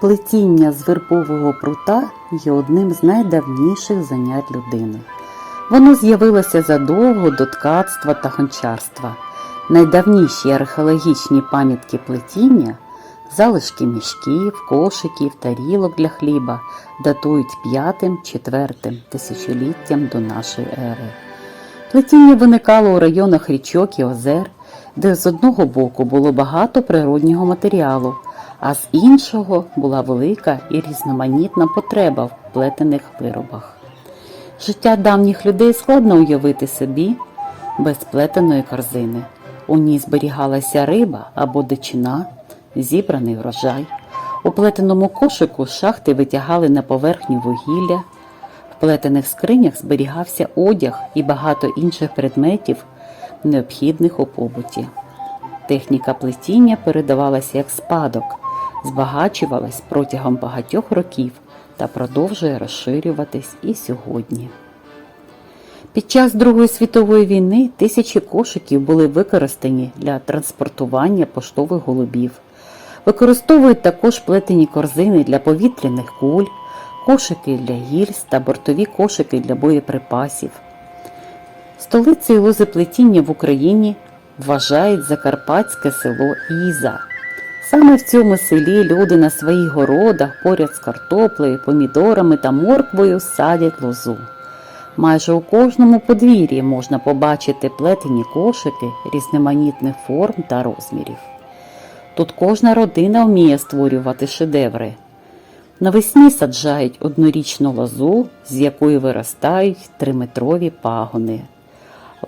Плетіння з вербового прута є одним з найдавніших занять людини. Воно з'явилося задовго до ткацтва та гончарства. Найдавніші археологічні пам'ятки плетіння залишки мішків, кошиків, тарілок для хліба датують 5-4 тисячоліттям до нашої ери. Плетіння виникало у районах річок і озер, де з одного боку було багато природнього матеріалу, а з іншого була велика і різноманітна потреба в плетених виробах. Життя давніх людей складно уявити собі без плетеної корзини. У ній зберігалася риба або дичина, зібраний врожай. У плетеному кошику шахти витягали на поверхню вугілля. В плетених скринях зберігався одяг і багато інших предметів, необхідних у побуті. Техніка плетіння передавалася як спадок, збагачувалась протягом багатьох років та продовжує розширюватись і сьогодні. Під час Другої світової війни тисячі кошиків були використані для транспортування поштових голубів. Використовують також плетені корзини для повітряних куль, кошики для гільз та бортові кошики для боєприпасів. Столицею лозоплетіння в Україні вважають закарпатське село Іза. Саме в цьому селі люди на своїх городах поряд з картоплею, помідорами та морквою садять лозу. Майже у кожному подвір'ї можна побачити плетені кошики різноманітних форм та розмірів. Тут кожна родина вміє створювати шедеври. Навесні саджають однорічну лозу, з якої виростають триметрові пагони.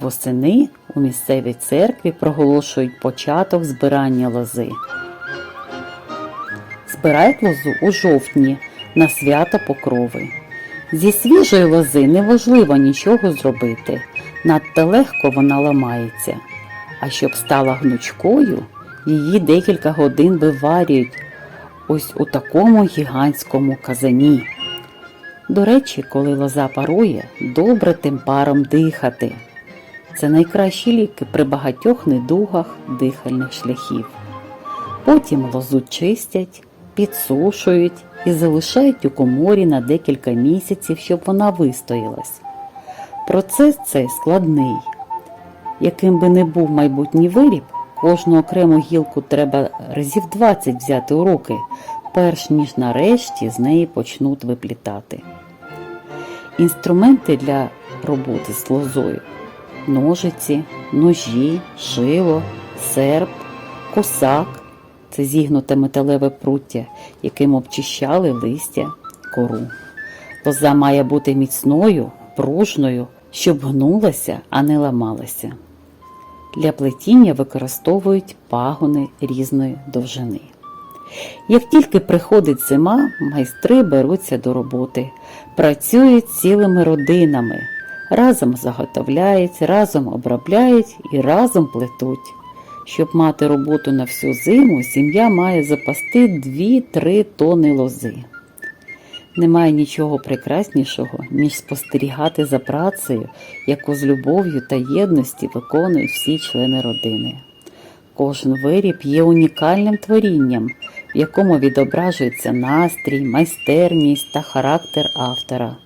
Восени у місцевій церкві проголошують початок збирання лози. Збирають лозу у жовтні на свято Покрови. Зі свіжої лози неможливо нічого зробити, надто легко вона ламається. А щоб стала гнучкою, її декілька годин виварюють ось у такому гігантському казані. До речі, коли лоза парує, добре тим паром дихати. Це найкращі ліки при багатьох недугах дихальних шляхів. Потім лозу чистять, підсушують і залишають у коморі на декілька місяців, щоб вона вистоялась. Процес цей складний. Яким би не був майбутній виріб, кожну окрему гілку треба разів 20 взяти у руки, перш ніж нарешті з неї почнуть виплітати. Інструменти для роботи з лозою ножиці, ножі, шило, серп, косак це зігнуте металеве пруття, яким обчищали листя, кору. Лоза має бути міцною, пружною, щоб гнулася, а не ламалася. Для плетіння використовують пагони різної довжини. Як тільки приходить зима, майстри беруться до роботи, працюють цілими родинами, разом заготовляють, разом обробляють і разом плетуть. Щоб мати роботу на всю зиму, сім'я має запасти 2-3 тони лози. Немає нічого прекраснішого, ніж спостерігати за працею, яку з любов'ю та єдності виконують всі члени родини. Кожен виріб є унікальним творінням, в якому відображується настрій, майстерність та характер автора.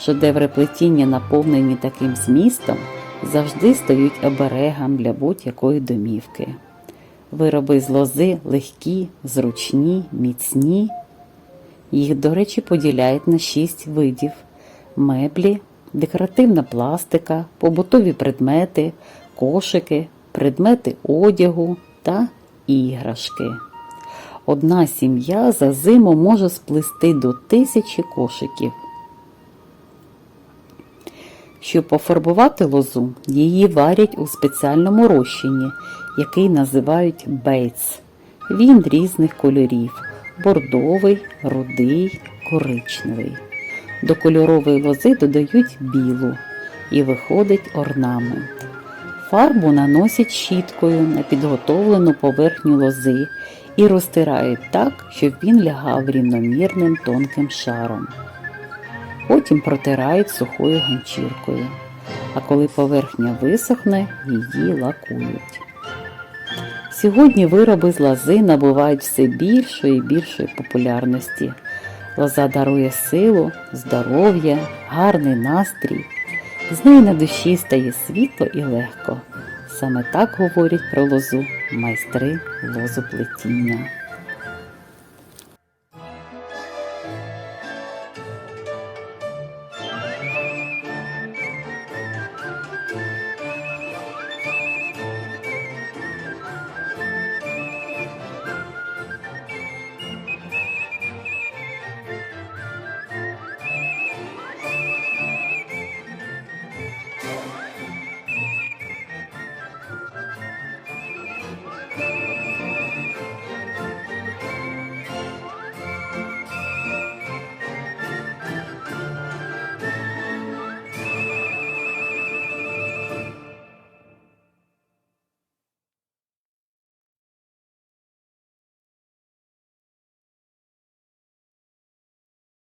Шедеври плетіння, наповнені таким змістом, завжди стають оберегом для будь-якої домівки. Вироби з лози легкі, зручні, міцні. Їх, до речі, поділяють на шість видів: меблі, декоративна пластика, побутові предмети, кошики, предмети одягу та іграшки. Одна сім'я за зиму може сплести до тисячі кошиків. Щоб пофарбувати лозу, її варять у спеціальному розчині, який називають бейтс. Він різних кольорів бордовий, рудий, коричневий. До кольорової лози додають білу і виходить орнамент. Фарбу наносять щіткою на підготовлену поверхню лози і розтирають так, щоб він лягав рівномірним тонким шаром. Потім протирають сухою ганчіркою, а коли поверхня висохне, її лакують. Сьогодні вироби з лози набувають все більшої і більшої популярності. Лоза дарує силу, здоров'я, гарний настрій. З неї на душі стає світло і легко. Саме так говорять про лозу майстри лозоплетіння.